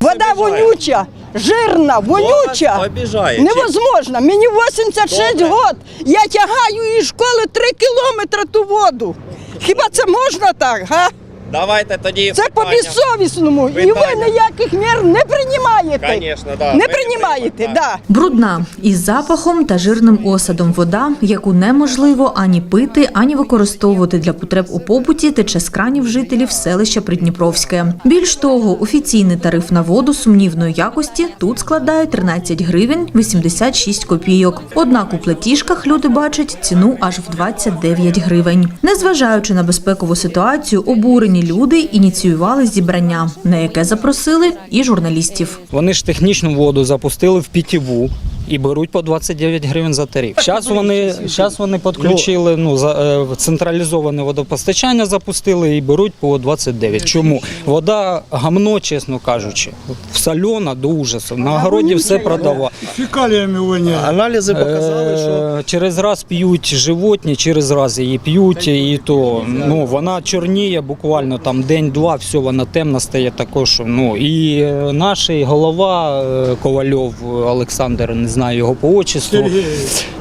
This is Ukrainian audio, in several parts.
Вода вонюча, жирна, вонюча. обіжає. Невозможно. Мені 86 Добре. років. Я тягаю із школи 3 кілометри ту воду. Хіба це можна так? Га? Давайте тоді Це по питання. безсовісному. І ви Питання. ніяких мір не приймаєте. Конечно, да. Не Ми приймаєте, приймемо, да. Брудна із запахом та жирним осадом вода, яку неможливо ані пити, ані використовувати для потреб у побуті, тече з кранів жителів селища Придніпровське. Більш того, офіційний тариф на воду сумнівної якості тут складає 13 гривень 86 копійок. Однак у платіжках люди бачать ціну аж в 29 гривень. Незважаючи на безпекову ситуацію, обурені люди ініціювали зібрання, на яке запросили і журналістів. Вони ж технічну воду запустили в пітіву і беруть по 29 гривень за тариф. Зараз вони, зараз вони підключили ну, за, е, централізоване водопостачання запустили і беруть по 29. Чому? Вода гамно, чесно кажучи. Сольона до ужасу. На городі все продавали. Фекаліями воняє. Аналізи показали, що Е, Через раз п'ють животні, через раз її п'ють, і то ну вона чорніє буквально там день-два, все вона темна стає також. Ну і е, наш голова е, Ковальов Олександр, не знаю його по отчеству,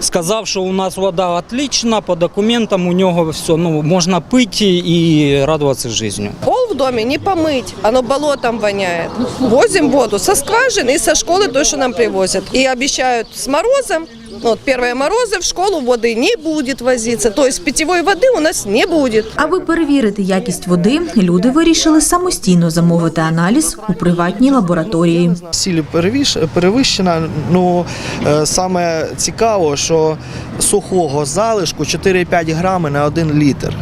сказав, що у нас вода отлічна, по документам у нього все ну можна пити і радуватися життю. Пол в доме не помыть, оно болотом воняет. Возим воду со скважины и со школы то, что нам привозят. И обещают с морозом, ну, вот первые морозы в школу воды не будет возиться. То есть питьевой воды у нас не будет. Аби перевірити якість води, люди вирішили самостійно замовити аналіз у приватній лабораторії. сіль перевіш, перевищена. Ну е, саме цікаво, що сухого залишку 4-5 грами на 1 літр.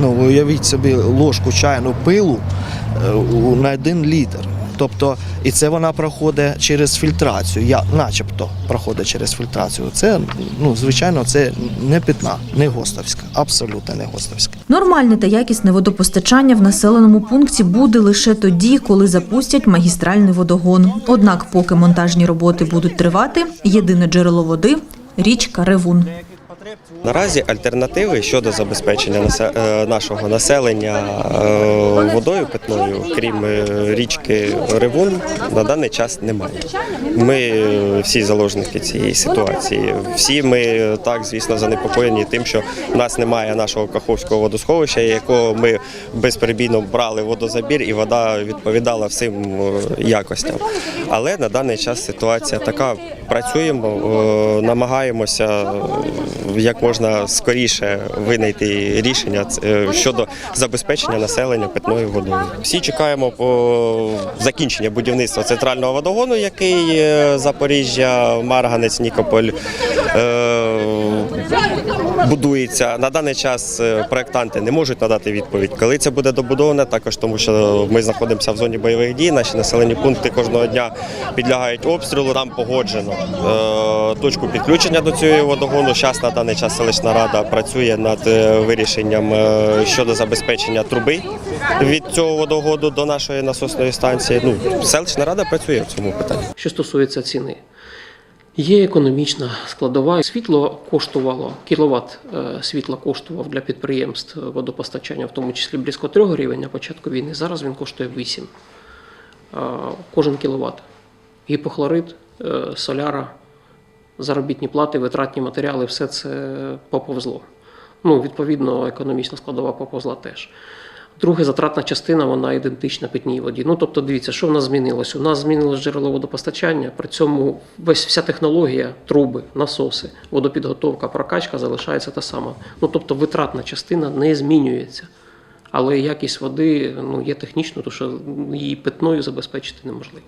Ну, уявіть собі ложку чайну пилу е, у- на 1 літр. Тобто, і це вона проходить через фільтрацію. Я, начебто проходить через фільтрацію. Це, ну, звичайно, це не питна, не гостовська, абсолютно не гостовська. Нормальне та якісне водопостачання в населеному пункті буде лише тоді, коли запустять магістральний водогон. Однак, поки монтажні роботи будуть тривати, єдине джерело води річка Ревун. Наразі альтернативи щодо забезпечення е, нашого населення е, водою питною, крім е, річки Ревун, на даний час немає. Ми всі заложники цієї ситуації. Всі ми так, звісно, занепокоєні тим, що в нас немає нашого Каховського водосховища, якого ми безперебійно брали водозабір, і вода відповідала всім якостям. Але на даний час ситуація така. Працюємо, намагаємося як можна скоріше винайти рішення е, щодо забезпечення населення питною водою. Всі чекаємо по закінчення будівництва центрального водогону, який е, Запоріжжя, Марганець, Нікополь е, будується. На даний час е, проектанти не можуть надати відповідь, коли це буде добудоване, також тому що ми знаходимося в зоні бойових дій. Наші населені пункти кожного дня підлягають обстрілу. Нам погоджено е, точку підключення до цього водогону. Зараз на даний час селищна рада працює над е, вирішенням щодо забезпечення труби від цього водогоду до нашої насосної станції. Ну селищна рада працює в цьому питанні. Що стосується ціни, є економічна складова. Світло коштувало, кіловат е, світла коштував для підприємств водопостачання, в тому числі близько 3 гривень на початку війни. Зараз він коштує 8. Е, Кожен кіловат. Гіпохлорид, е, соляра, заробітні плати, витратні матеріали, все це поповзло. Ну, відповідно, економічна складова поповзла теж. Друге, затратна частина, вона ідентична питній воді. Ну, тобто, дивіться, що в нас змінилось? У нас змінилось джерело водопостачання, при цьому весь вся технологія, труби, насоси, водопідготовка, прокачка залишається та сама. Ну, тобто, витратна частина не змінюється. Але якість води ну, є технічно, тому що її питною забезпечити неможливо.